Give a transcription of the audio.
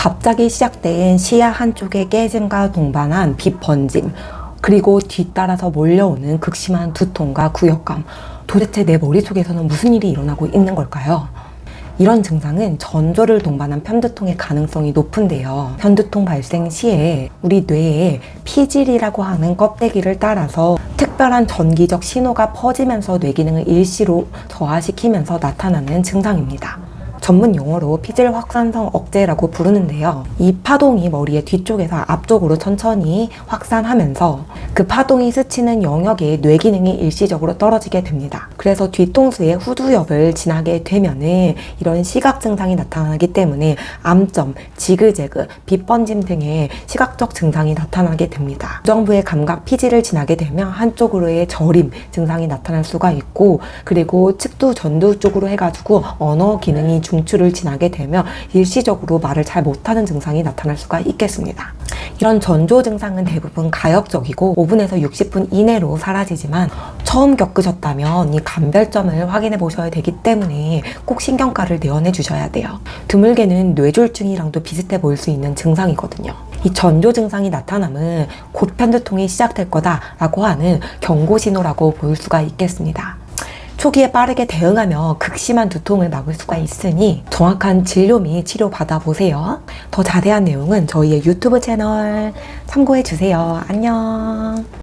갑자기 시작된 시야 한쪽의 깨짐과 동반한 빛 번짐, 그리고 뒤따라서 몰려오는 극심한 두통과 구역감. 도대체 내 머릿속에서는 무슨 일이 일어나고 있는 걸까요? 이런 증상은 전조를 동반한 편두통의 가능성이 높은데요. 편두통 발생 시에 우리 뇌에 피질이라고 하는 껍데기를 따라서 특별한 전기적 신호가 퍼지면서 뇌 기능을 일시로 저하시키면서 나타나는 증상입니다. 전문 용어로 피질 확산성 억제라고 부르는데요. 이 파동이 머리의 뒤쪽에서 앞쪽으로 천천히 확산하면서 그 파동이 스치는 영역의 뇌 기능이 일시적으로 떨어지게 됩니다. 그래서 뒤통수의 후두엽을 지나게 되면은 이런 시각 증상이 나타나기 때문에 암점, 지그재그, 빛번짐 등의 시각적 증상이 나타나게 됩니다. 정부의 감각 피질을 지나게 되면 한쪽으로의 저림 증상이 나타날 수가 있고 그리고 측두 전두 쪽으로 해가지고 언어 기능이 중추를 지나게 되면 일시적으로 말을 잘 못하는 증상이 나타날 수가 있겠습니다. 이런 전조 증상은 대부분 가역적이고 5분에서 60분 이내로 사라지지만 처음 겪으셨다면 이 감별점을 확인해 보셔야 되기 때문에 꼭 신경과를 내원해 주셔야 돼요. 드물게는 뇌졸중이랑도 비슷해 보일 수 있는 증상이거든요. 이 전조 증상이 나타나면 곧 편두통이 시작될 거다라고 하는 경고 신호라고 볼 수가 있겠습니다. 초기에 빠르게 대응하며 극심한 두통을 막을 수가 있으니 정확한 진료 및 치료 받아보세요. 더 자세한 내용은 저희의 유튜브 채널 참고해 주세요. 안녕.